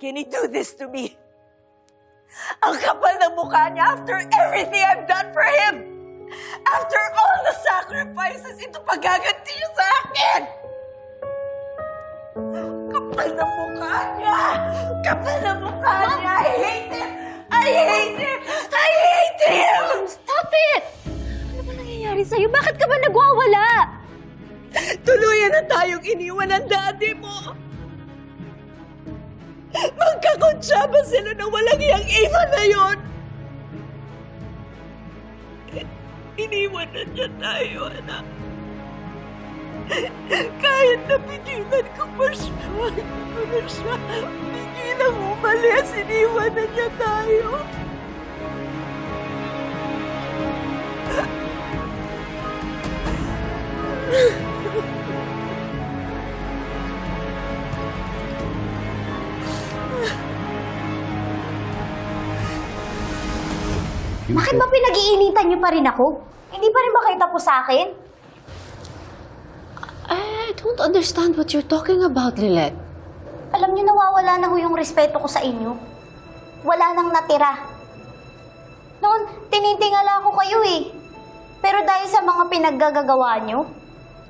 can he do this to me? Ang kapal ng mukha niya after everything I've done for him! After all the sacrifices, ito pagaganti niya sa akin! Kapal ng mukha niya! Kapal ng mukha niya! I hate him! I hate him! I hate him! Stop it! Ano ba nangyayari sa'yo? Bakit ka ba nagwawala? Tuluyan na tayong iniwan ng daddy mo! Magkakonsyaba sila na walang iyang Eva na yon! Iniwan na niya tayo, anak. Kahit napigilan ko pa siya, ko na siya pigilang umalis, iniwan na niya tayo. Bakit ba pinag-iinitan niyo pa rin ako? Hindi pa rin ba kayo tapos sa akin? I don't understand what you're talking about, Lilette. Alam niyo, nawawala na ho yung respeto ko sa inyo. Wala nang natira. Noon, tinitingala ko kayo eh. Pero dahil sa mga pinaggagawa niyo,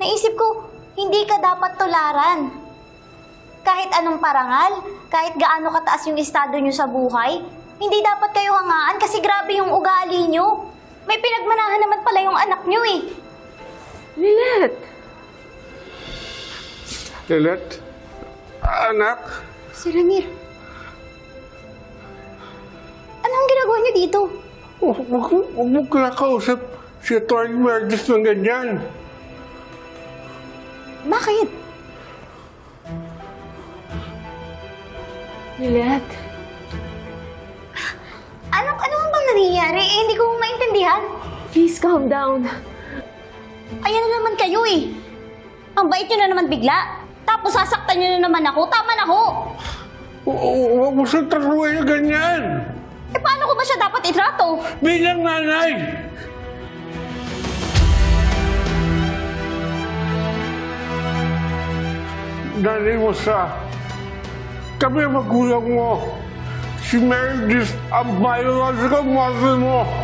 naisip ko, hindi ka dapat tularan. Kahit anong parangal, kahit gaano kataas yung estado niyo sa buhay, hindi dapat kayo hangaan kasi grabe yung ugali niyo. May pinagmanahan naman pala yung anak niyo eh. Lilette! Lilette? Anak? Si Ramir. Anong ginagawa niyo dito? Huwag mo kinakausap si Atty. Merges ng ganyan. Bakit? Lilette? Maintindihan. Please calm down. Ayan na naman kayo eh. Ang bait nyo na naman bigla. Tapos sasaktan nyo na naman ako. Tama na ho. Hu- hu- Huwag mo siya traruhin ng ganyan. Eh paano ko ba siya dapat itrato? Bilang nanay! Nanay mo siya. Kami ang magulang mo. Si Meredith ang biological mother mo.